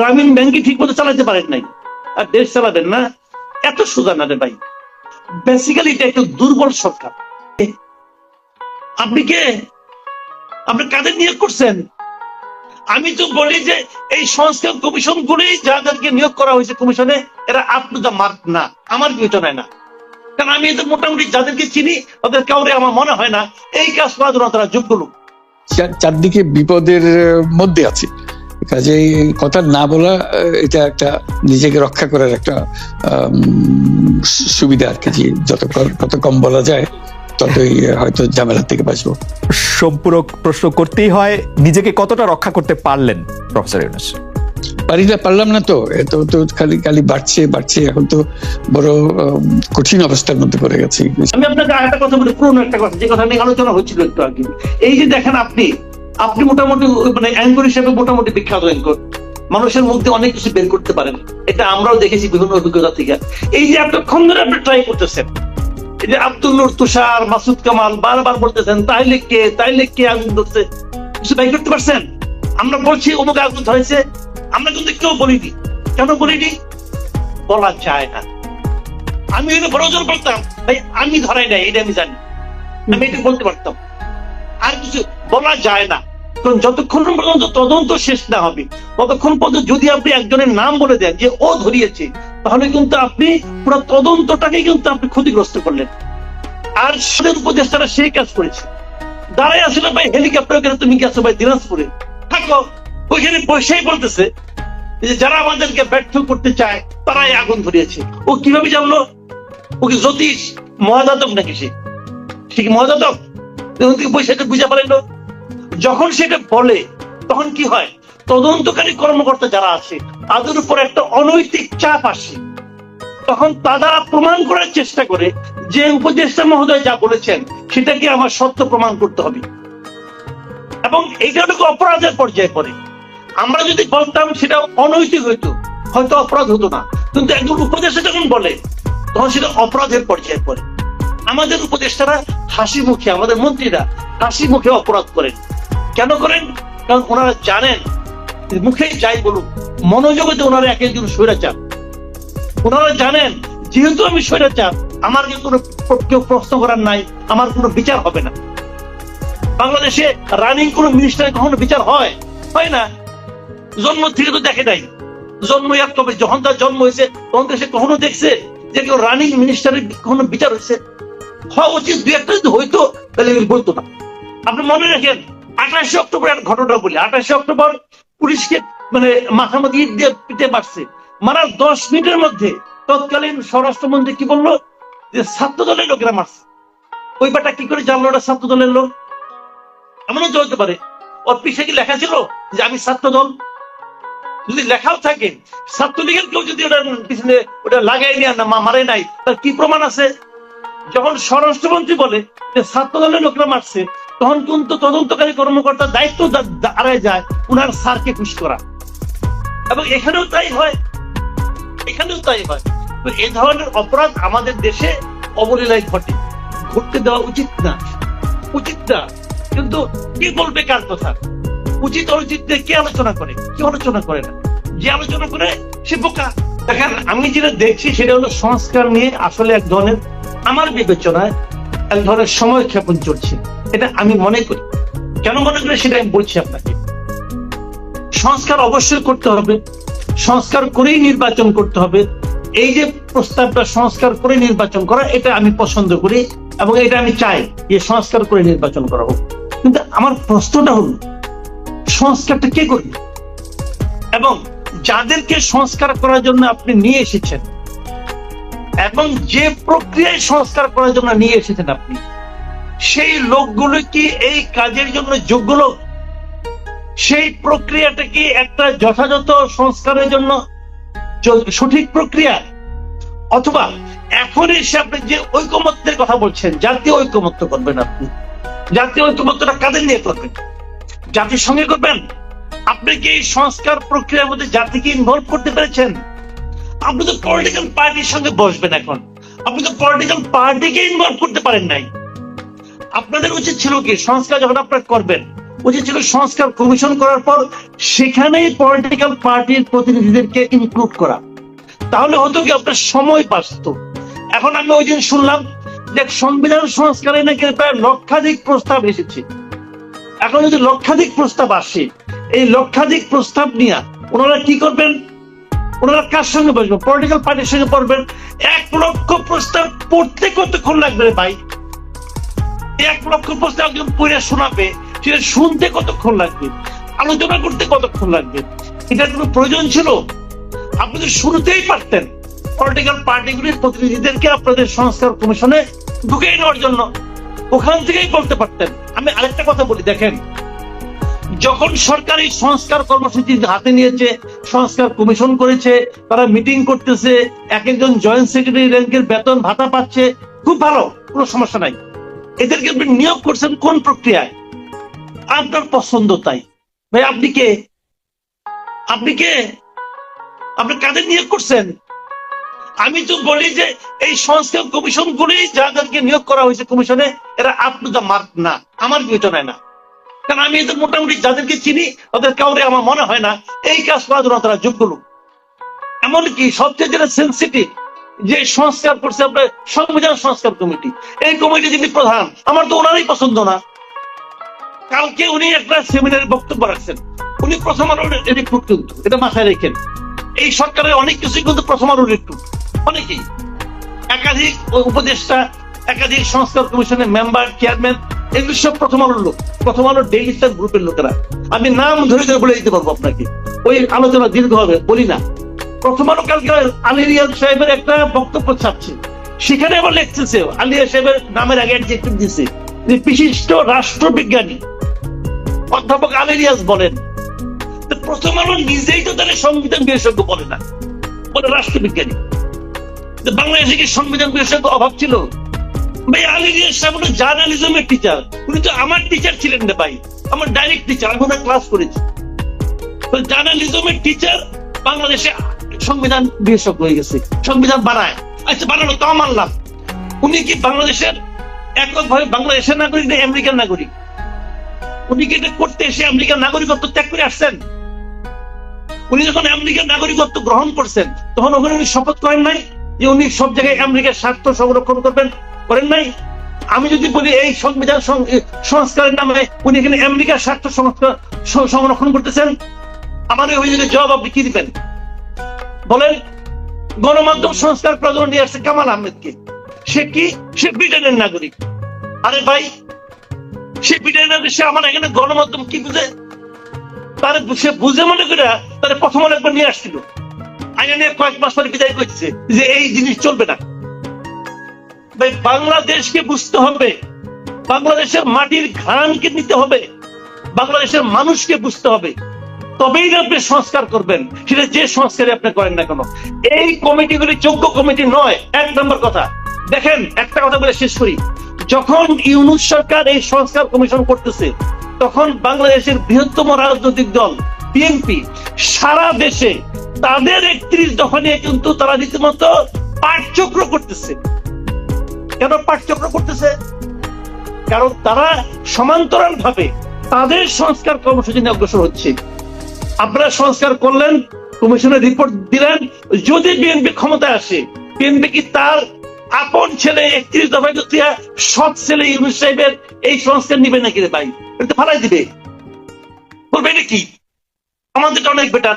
গ্রামীণ ব্যাংকে ঠিক মতো চালাতে পারেন নাই। আর দেশ চালাবেন না। এত সোজা না রে ভাই। বেসিক্যালি এটা একটু দুর্বল সরকার। আপনি কে? আপনি কাদের নিয়োগ করছেন? আমি তো বলি যে এই সংস্কার কমিশন গুলি যাদেরকে নিয়োগ করা হয়েছে কমিশনে, এরা আপ টু দ্য মার্ক না। আমার বিবেচনায় না। কারণ আমি এদের মোটামুটি যাদেরকে চিনি, ওদের কাউরে আমার মনে হয় না। এই কাজ করার জন্য তারা যোগ্য লোক। চারদিকে বিপদের মধ্যে আছে। কাজে কথা না বলা এটা একটা নিজেকে রক্ষা করার একটা সুবিধা আর কি যত ক- যত কম বলা যায় ততই হয়তো ঝামেলা থেকে বাঁচবো। সম্পূরক প্রশ্ন করতেই হয় নিজেকে কতটা রক্ষা করতে পারলেন প্রফেসর ইউনুস? পারি না পারলাম না তো এত তো খালি খালি বাড়ছে বাড়ছে এখন তো বড় কঠিন অবস্থার মধ্যে পড়ে গেছি। আমি আপনাকে আরেকটা কথা বলি পুরনো একটা কথা যে কথা নিয়ে আলোচনা হচ্ছিল একটু আগে। এই যে দেখেন আপনি আপনি মোটামুটি মানে অ্যাঙ্কর হিসেবে মোটামুটি বিখ্যাত অ্যাঙ্কর মানুষের মধ্যে অনেক কিছু বের করতে পারেন। এটা আমরাও দেখেছি বিভিন্ন অভিজ্ঞতা থেকে। এই যে এতক্ষণ ধরে আপনি ট্রাই করতেছেন। এই যে আব্দুল তুষার, মাসুদ কামাল বারবার বলতেছেন, তাইলে কে তাইলে কে আগুন ধরছে? কিছু করতে পারছেন? আমরা বলছি, অমুক আগুন ধরেছে। আমরা কিন্তু কেউ বলিনি। কেন বলিনি? বলা যায় না। আমি বড় জোর ভাই, আমি ধরাই নাই, এটা আমি জানি। আমি এটা বলতে পারতাম। আর কিছু বলা যায় না। কারণ যতক্ষণ পর্যন্ত তদন্ত শেষ না হবে, ততক্ষণ পর্যন্ত যদি আপনি একজনের নাম বলে দেন যে ও ধরিয়েছে, তাহলে কিন্তু আপনি পুরো তদন্তটাকে কিন্তু আপনি ক্ষতিগ্রস্ত করলেন। আর সেদের উপদেষ্টারা সেই কাজ করেছে। দাঁড়াই আসলে ভাই হেলিকপ্টার তুমি গেছো ভাই দিনাজপুরে? থাকো, ওইখানে বসেই বলতেছে যে যারা আমাদেরকে ব্যর্থ করতে চায়, তারাই আগুন ধরিয়েছে। ও কীভাবে জানলো? ও কি জ্যোতিষ, মহাজাতক নাকি সে? ঠিক মহাজাতক? পয়সাটা বুঝে পারেন? যখন সেটা বলে, তখন কি হয়? তদন্তকারী কর্মকর্তা যারা আছে, তাদের উপর একটা অনৈতিক চাপ আসে। তখন তারা প্রমাণ করার চেষ্টা করে যে উপদেষ্টা মহোদয় যা বলেছেন, সেটাকে আমার সত্য প্রমাণ করতে হবে। এবং এইটা হলো অপরাধের পর্যায়ে পড়ে। আমরা যদি বলতাম সেটা অনৈতিক হইতো, হয়তো অপরাধ হতো না। কিন্তু একজন উপদেষ্টা যখন বলে, তখন সেটা অপরাধের পর্যায়ে পড়ে। আমাদের উপদেষ্টারা হাসি মুখে আমাদের মন্ত্রীরা হাসি মুখে অপরাধ করেন। কেন করেন? কারণ ওনারা জানেন। যে মুখেই যাই বলুক মনোজগতে ওনারা এক একজন স্বৈরাচার। ওনারা জানেন, যেহেতু আমি স্বৈরাচার, আমার কোনো কেউ প্রশ্ন করার নাই, আমার কোনো বিচার হবে না। বাংলাদেশে রানিং কোন মিনিস্টারের কখনো বিচার হয়? হয় না। জন্ম থেকে তো দেখে নাই। জন্ম এক তবে যখন তার জন্ম হয়েছে, তখন সে কখনো দেখছে যে কেউ রানিং মিনিস্টারের কখনো বিচার হয়েছে? হওয়া উচিত দু একটা যদি হইতো, তাহলে বলতো না। আপনি মনে রাখেন আঠাশে অক্টোবর একটা ঘটনা বলি। আঠাশে অক্টোবর পুলিশকে মানে মাথামাতি দিয়ে পিটে মারছে। মারার দশ মিনিটের মধ্যে তৎকালীন স্বরাষ্ট্রমন্ত্রী কি বলল? যে ছাত্র দলের লোকেরা মারছে। ওই ব্যাটা কি করে জানলো ওটা ছাত্র দলের লোক? এমনও তো হতে পারে। ওর পিছিয়ে কি লেখা ছিল যে আমি ছাত্র দল যদি লেখাও থাকে, ছাত্রলীগের কেউ যদি ওটার পিছনে ওটা লাগাই নিয়ে না মা- মারে নাই, তার কি প্রমাণ আছে? যখন স্বরাষ্ট্রমন্ত্রী বলে যে ছাত্র দলের লোকরা মারছে তখন কিন্তু তদন্তকারী কর্মকর্তার দায়িত্ব দাঁড়ায় যায় উনার স্যারকে খুশি করা। এবং এখানেও তাই হয়। এখানেও তাই হয়। এই ধরনের অপরাধ আমাদের দেশে অবলীলায় ঘটে। ঘটতে দেওয়া উচিত না। উচিত না। কিন্তু কি বলবে কার কথা? উচিত অনুচিত কে আলোচনা করে? কে আলোচনা করে না। যে আলোচনা করে, সে বোকা। দেখেন, আমি যেটা দেখছি সেটা হলো সংস্কার নিয়ে আসলে এক ধরনের, আমার বিবেচনায় এক ধরনের সময় ক্ষেপণ চলছে। এটা আমি মনে করি। কেন মনে করি সেটা আমি বলছি আপনাকে। সংস্কার অবশ্যই করতে হবে। সংস্কার করেই নির্বাচন করতে হবে। এই যে প্রস্তাবটা সংস্কার করে নির্বাচন করা, এটা আমি পছন্দ করি এবং এটা আমি চাই যে সংস্কার করে নির্বাচন করা হোক। কিন্তু আমার প্রশ্নটা হলো, সংস্কারটা কে করবে? এবং যাদেরকে সংস্কার করার জন্য আপনি নিয়ে এসেছেন, এবং যে প্রক্রিয়ায় সংস্কার করার জন্য নিয়ে এসেছেন আপনি সেই লোকগুলো কি এই কাজের জন্য যোগ্য লোক? সেই প্রক্রিয়াটা কি একটা যথাযথ সংস্কারের জন্য সঠিক প্রক্রিয়া? অথবা এখন এসে আপনি যে ঐকমত্যের কথা বলছেন, জাতীয় ঐকমত্য করবেন আপনি। জাতীয় ঐকমত্যটা কাদের নিয়ে করবেন? জাতির সঙ্গে করবেন? আপনি কি এই সংস্কার প্রক্রিয়ার মধ্যে জাতিকে ইনভলভ করতে পেরেছেন? আপনি তো পলিটিক্যাল পার্টির সঙ্গে বসবেন এখন। আপনি তো পলিটিক্যাল পার্টিকে ইনভলভ করতে পারেন নাই। আপনাদের উচিত ছিল কি? সংস্কার যখন আপনারা করবেন, উচিত ছিল সংস্কার কমিশন করার পর সেখানেই পলিটিক্যাল পার্টির প্রতিনিধিদেরকে ইনক্লুড করা। তাহলে হতো কি, আপনার সময় বাঁচত। এখন আমি ওই দিন শুনলাম যে সংবিধান সংস্কারে নাকি প্রায় লক্ষাধিক প্রস্তাব এসেছে। এখন যদি লক্ষাধিক প্রস্তাব আসে, এই লক্ষাধিক প্রস্তাব নিয়ে ওনারা কি করবেন? ওনারা কার সঙ্গে বসবেন? পলিটিক্যাল পার্টির সঙ্গে পড়বেন এক লক্ষ প্রস্তাব পড়তে কতক্ষণ লাগবে ভাই? এক লক্ষ প্রস্তাব একজন পড়ে শোনাবে সেটা শুনতে কতক্ষণ লাগবে, আলোচনা করতে কতক্ষণ লাগবে? এটা কোনো প্রয়োজন ছিল? আপনি তো শুরুতেই পারতেন। পলিটিক্যাল পার্টিগুলির প্রতিনিধিদেরকে আপনাদের সংস্কার কমিশনে ঢুকিয়ে নেওয়ার জন্য ওখান থেকেই বলতে পারতেন। আমি আরেকটা কথা বলি, দেখেন। যখন সরকার এই সংস্কার কর্মসূচি হাতে নিয়েছে, সংস্কার কমিশন করেছে, তারা মিটিং করতেছে, এক একজন জয়েন্ট সেক্রেটারি র্যাঙ্কের বেতন ভাতা পাচ্ছে, খুব ভালো, কোনো সমস্যা নাই। এদেরকে আপনি নিয়োগ করছেন কোন প্রক্রিয়ায়? আপনার পছন্দ তাই। ভাই, আপনি কে? আপনি কে? আপনি কাদের নিয়োগ করছেন? আমি তো বলি যে এই সংস্কার কমিশন গুলি যাদেরকে নিয়োগ করা হয়েছে কমিশনে, এরা আপ টু মার্ক না। আমার বিবেচনায় না। কারণ আমি এদের মোটামুটি যাদেরকে চিনি, ওদের কাউরে আমার মনে হয় না। এই কাজ করার জন্য তারা যোগ্য লোক। এমনকি সবচেয়ে যেটা সেন্সিটিভ যে সংস্কার করছে আপনার সংবিধান সংস্কার কমিটি। এই কমিটি যিনি প্রধান, আমার তো ওনারই পছন্দ না। কালকে উনি একটা সেমিনারে বক্তব্য রাখছেন। উনি প্রথম আলোর রিক্রুট কিন্তু, এটা মাথায় রেখেন। এই সরকারের অনেক কিছুই কিন্তু প্রথম আলোর রিক্রুট অনেকেই। একাধিক উপদেষ্টা, একাধিক সংস্কার কমিশনের মেম্বার চেয়ারম্যান এগুলো সব প্রথম আলোর লোক। প্রথম আলোর ডেইলি স্টার গ্রুপের লোকেরা। আমি নাম ধরে ধরে বলে দিতে পারব আপনাকে। ওই আলোচনা দীর্ঘ হবে, বলি না। প্রথম আলো কালকে সাহেবের একটা বক্তব্য ছাপছে। সেখানে আবার লিখতেছে আলিয়া সাহেবের নামের আগে অ্যাডজেক্টিভ দিছে বিশিষ্ট রাষ্ট্রবিজ্ঞানী, অধ্যাপক আলী বলেন। প্রথম আলো নিজেই তো তাহলে সংবিধান বিশেষজ্ঞ বলে না, বলে রাষ্ট্রবিজ্ঞানী। বাংলাদেশে কি সংবিধান বিশেষজ্ঞ অভাব ছিল? ভাই, আলী রিয়াজ সাহেব জার্নালিজমের টিচার উনি তো আমার টিচার ছিলেন না ভাই, আমার ডাইরেক্ট টিচার আমি ক্লাস করেছি। জার্নালিজমের টিচার বাংলাদেশে সংবিধান বিশেষজ্ঞ হয়ে গেছে। সংবিধান বানায়। আচ্ছা বানানো তাও মানলাম উনি কি বাংলাদেশের এককভাবে বাংলাদেশের নাগরিক না আমেরিকান নাগরিক? উনি কি এটা করতে এসে আমেরিকার নাগরিকত্ব ত্যাগ করে আসছেন? উনি যখন আমেরিকার নাগরিকত্ব গ্রহণ করছেন, তখন ওখানে উনি শপথ করেন নাই যে উনি সব জায়গায় আমেরিকার স্বার্থ সংরক্ষণ করবেন, করেন নাই? আমি যদি বলি এই সংবিধান সংস্কারের নামে উনি এখানে আমেরিকার স্বার্থ সংরক্ষণ করতেছেন, আমার ওই জবাব আপনি কি দিবেন? বলেন, গণমাধ্যম সংস্কার প্রজন নিয়ে আসছে কামাল আহমেদকে। সে কি? সে ব্রিটেনের নাগরিক। আরে ভাই, সে ব্রিটেনের নাগরিক, সে আমার এখানে গণমাধ্যম কি বুঝে? তার সে বুঝে মনে করে তার প্রথম একবার নিয়ে আসছিল। আইনে নিয়ে কয়েক মাস পরে বিদায় করছে যে এই জিনিস চলবে না। ভাই, বাংলাদেশকে বুঝতে হবে। বাংলাদেশের মাটির ঘানকে নিতে হবে। বাংলাদেশের মানুষকে বুঝতে হবে। তবেই আপনি সংস্কার করবেন, সেটা যে সংস্কারে আপনি করেন না কেন। এই কমিটিগুলি যোগ্য কমিটি নয়, এক নম্বর কথা। দেখেন, একটা কথা বলে শেষ করি। যখন ইউনুস সরকার এই সংস্কার কমিশন করতেছে, তখন বাংলাদেশের বৃহত্তম রাজনৈতিক দল, বিএনপি, সারা দেশে তাদের একত্রিশ দফা নিয়ে কিন্তু তারা রীতিমতো পাঠচক্র করতেছে। কেন পাঠচক্র করতেছে? কারণ তারা সমান্তরাল ভাবে তাদের সংস্কার কর্মসূচি নিয়ে অগ্রসর হচ্ছে। আপনারা সংস্কার করলেন, কমিশনের রিপোর্ট দিলেন। যদি বিএনপি ক্ষমতায় আসে বিএনপি কি তার আপন ছেলে একত্রিশ দফায় সৎ ছেলে ইউনুস সাহেবের এই সংস্কার নিবে নাকি রে ভাই? এটা ফালাই দিবে। বলবে এটা কি? আমাদেরটা অনেক বেটার।